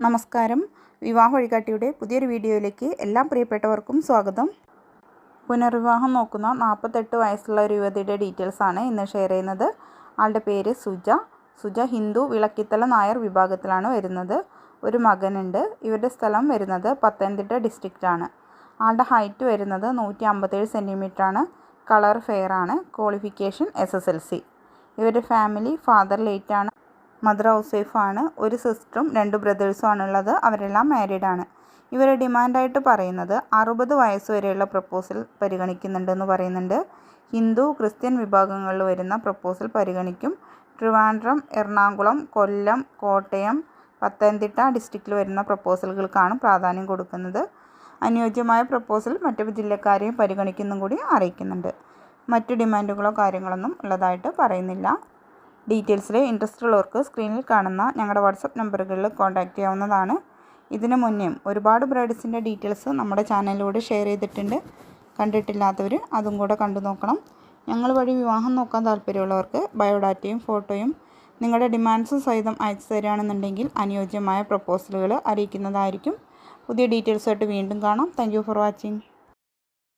നമസ്കാരം. വിവാഹ വഴികാട്ടിയുടെ പുതിയൊരു വീഡിയോയിലേക്ക് എല്ലാ പ്രിയപ്പെട്ടവർക്കും സ്വാഗതം. പുനർവിവാഹം നോക്കുന്ന നാൽപ്പത്തെട്ട് വയസ്സുള്ള ഒരു യുവതിയുടെ ഡീറ്റെയിൽസാണ് ഇന്ന് ഷെയർ ചെയ്യുന്നത്. ആളുടെ പേര് സുജ. സുജ ഹിന്ദു വിളക്കിത്തല നായർ വിഭാഗത്തിലാണ് വരുന്നത്. ഒരു മകനുണ്ട്. ഇവരുടെ സ്ഥലം വരുന്നത് പത്തനംതിട്ട ഡിസ്ട്രിക്റ്റാണ് ആളുടെ ഹൈറ്റ് വരുന്നത് നൂറ്റി അമ്പത്തേഴ് സെന്റിമീറ്ററാണ് colour ഫെയറാണ് qualification S S L C ഇവരുടെ ഫാമിലി ഫാദർ ലേറ്റാണ് മദർ ഹൗസ് വൈഫാണ്. ഒരു സിസ്റ്ററും രണ്ട് ബ്രദേഴ്സും ആണുള്ളത്. അവരെല്ലാം മാരീഡ് ആണ്. ഇവരെ ഡിമാൻഡായിട്ട് പറയുന്നത് അറുപത് വയസ്സ് വരെയുള്ള പ്രപ്പോസൽ പരിഗണിക്കുന്നുണ്ടെന്ന് പറയുന്നുണ്ട്. ഹിന്ദു ക്രിസ്ത്യൻ വിഭാഗങ്ങളിൽ വരുന്ന പ്രപ്പോസൽ പരിഗണിക്കും. ട്രിവാൻഡ്രം എറണാകുളം കൊല്ലം കോട്ടയം പത്തനംതിട്ട ഡിസ്ട്രിക്റ്റിൽ വരുന്ന പ്രപ്പോസലുകൾക്കാണ് പ്രാധാന്യം കൊടുക്കുന്നത്. അനുയോജ്യമായ പ്രപ്പോസൽ മറ്റു ജില്ലക്കാരെയും പരിഗണിക്കുന്നും കൂടി അറിയിക്കുന്നുണ്ട്. മറ്റു ഡിമാൻഡുകളോ കാര്യങ്ങളൊന്നും ഉള്ളതായിട്ട് പറയുന്നില്ല. ഡീറ്റെയിൽസിൽ ഇൻട്രസ്റ്റ് ഉള്ളവർക്ക് സ്ക്രീനിൽ കാണുന്ന ഞങ്ങളുടെ വാട്സപ്പ് നമ്പറുകളിൽ കോൺടാക്റ്റ് ചെയ്യാവുന്നതാണ്. ഇതിനു മുന്നേയും ഒരുപാട് ബ്രൈഡ്സിന്റെ ഡീറ്റെയിൽസ് നമ്മുടെ ചാനലിലൂടെ ഷെയർ ചെയ്തിട്ടുണ്ട്. കണ്ടിട്ടില്ലാത്തവർ അതും കൂടെ കണ്ടു നോക്കണം. ഞങ്ങൾ വഴി വിവാഹം നോക്കാൻ താല്പര്യമുള്ളവർക്ക് ബയോഡാറ്റയും ഫോട്ടോയും നിങ്ങളുടെ ഡിമാൻഡ്സും സഹിതം അയച്ചു തരികയാണെന്നുണ്ടെങ്കിൽ അനുയോജ്യമായ പ്രപ്പോസലുകൾ അറിയിക്കുന്നതായിരിക്കും. പുതിയ ഡീറ്റെയിൽസായിട്ട് വീണ്ടും കാണാം. Thank for watching.